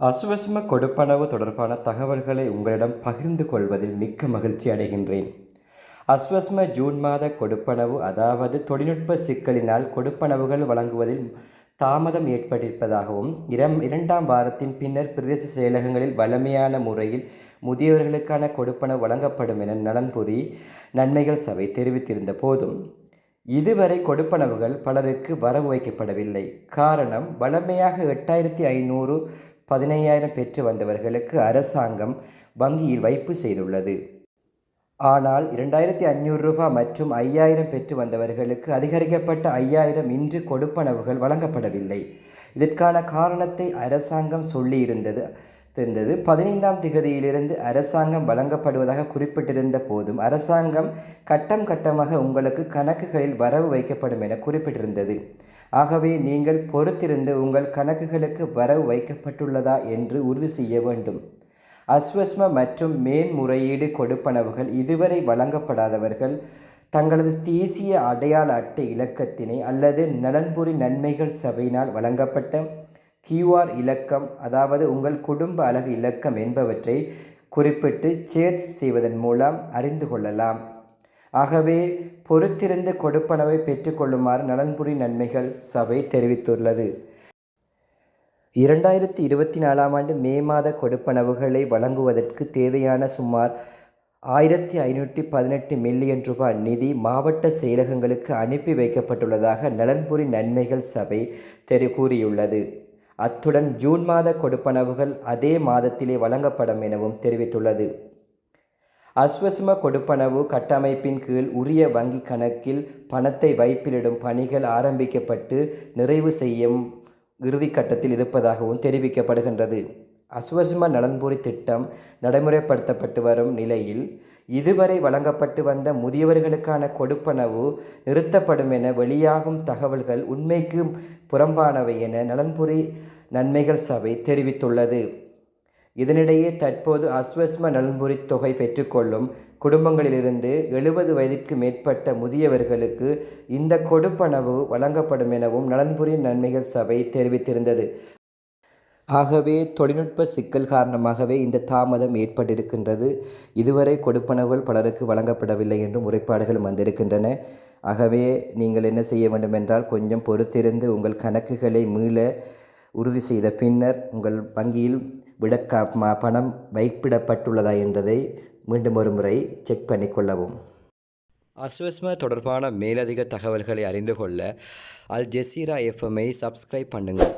அசுவசம கொடுப்பனவு தொடர்பான தகவல்களை உங்களிடம் பகிர்ந்து கொள்வதில் மிக்க மகிழ்ச்சி அடைகின்றேன். அஸ்வஸ்ம ஜூன் மாத கொடுப்பனவு அதாவது தொழில்நுட்ப சிக்கலினால் கொடுப்பனவுகள் வழங்குவதில் தாமதம் ஏற்பட்டிருப்பதாகவும் இரம் இரண்டாம் வாரத்தின் பின்னர் பிரதேச செயலகங்களில் வழமையான முறையில் முதியவர்களுக்கான கொடுப்பனவு வழங்கப்படும் என நலன்புரி நன்மைகள் சபை தெரிவித்திருந்த போதும் இதுவரை கொடுப்பனவுகள் பலருக்கு வரவு வைக்கப்படவில்லை. காரணம் வழமையாக எட்டாயிரத்தி ஐநூறு பதினையாயிரம் பெற்று வந்தவர்களுக்கு அரசாங்கம் வங்கியில் வைப்பு செய்துள்ளது. ஆனால் இரண்டாயிரத்தி ஐநூறு ரூபாய் மற்றும் ஐயாயிரம் பெற்று வந்தவர்களுக்கு அதிகரிக்கப்பட்ட ஐயாயிரம் இன்று கொடுப்பனவுகள் வழங்கப்படவில்லை. இதற்கான காரணத்தை அரசாங்கம் சொல்லியிருந்தது. இருந்தது. பதினைந்தாம் திகதியிலிருந்து அரசாங்கம் வழங்கப்படுவதாக குறிப்பிட்டிருந்த போதும் அரசாங்கம் கட்டம் கட்டமாக உங்களுக்கு கணக்குகளில் வரவு வைக்கப்படும் என குறிப்பிட்டிருந்தது. ஆகவே நீங்கள் பொறுத்திருந்து உங்கள் கணக்குகளுக்கு வரவு வைக்கப்பட்டுள்ளதா என்று உறுதி செய்ய வேண்டும். அஸ்வஸ்ம மற்றும் மேன்முறையீடு கொடுப்பனவுகள் இதுவரை வழங்கப்படாதவர்கள் தங்களது தேசிய அடையாள அட்டை இலக்கத்தினை அல்லது நலன்புரி நன்மைகள் சபையினால் வழங்கப்பட்ட கியூஆர் இலக்கம் அதாவது உங்கள் குடும்ப அழகு இலக்கம் என்பவற்றை குறிப்பிட்டு சேர்ச் செய்வதன் மூலம் அறிந்து கொள்ளலாம். ஆகவே பொறுத்திருந்து கொடுப்பனவை பெற்றுக்கொள்ளுமாறு நலன்புரி நன்மைகள் சபை தெரிவித்துள்ளது. இரண்டாயிரத்தி இருபத்தி நாலாம் ஆண்டு மே மாத கொடுப்பனவுகளை வழங்குவதற்கு தேவையான சுமார் ஆயிரத்தி ஐநூற்றி பதினெட்டு மில்லியன் ரூபாய் நிதி மாவட்ட செயலகங்களுக்கு அனுப்பி வைக்கப்பட்டுள்ளதாக நலன்புரி நன்மைகள் சபை தெரி கூறியுள்ளது. அத்துடன் ஜூன் மாத கொடுப்பனவுகள் அதே மாதத்திலே வழங்கப்படும் எனவும் தெரிவித்துள்ளது. அஸ்வசும கொடுப்பனவு கட்டமைப்பின் கீழ் உரிய வங்கி கணக்கில் பணத்தை வைப்பிலிடும் பணிகள் ஆரம்பிக்கப்பட்டு நிறைவு செய்யும் இறுதிக்கட்டத்தில் இருப்பதாகவும் தெரிவிக்கப்படுகின்றது. அஸ்வசும நலன்புரி திட்டம் நடைமுறைப்படுத்தப்பட்டு வரும் நிலையில் இதுவரை வழங்கப்பட்டு வந்த முதியவர்களுக்கான கொடுப்பனவு நிறுத்தப்படும் என வெளியாகும் தகவல்கள் உண்மைக்கு புறம்பானவை என நலன்புரி நன்மைகள் சபை தெரிவித்துள்ளது. இதனிடையே தற்போது அஸ்வஸ்ம நலன்புரி தொகை பெற்றுக்கொள்ளும் குடும்பங்களிலிருந்து எழுபது வயதிற்கு மேற்பட்ட முதியவர்களுக்கு இந்த கொடுப்பனவு வழங்கப்படும் எனவும் நலன்புரி நன்மைகள் சபை தெரிவித்திருந்தது. ஆகவே தொழில்நுட்ப சிக்கல் காரணமாகவே இந்த தாமதம் ஏற்பட்டிருக்கின்றது. இதுவரை கொடுப்பனவுகள் பலருக்கு வழங்கப்படவில்லை என்று முறைப்பாடுகள் வந்திருக்கின்றன. ஆகவே நீங்கள் என்ன செய்ய வேண்டும் என்றால் கொஞ்சம் பொறுத்திருந்து உங்கள் கணக்குகளை மீள உறுதி செய்த பின்னர் உங்கள் வங்கியில் விடக்கா பணம் வைப்பிடப்பட்டுள்ளதா என்பதை மீண்டும் ஒரு முறை செக் பண்ணிக்கொள்ளவும் அஸ்வஸ்ம தொடர்பான மேலதிக தகவல்களை அறிந்து கொள்ள அல் ஜெசீரா எஃப்எம்ஐ சப்ஸ்கிரைப் பண்ணுங்கள்.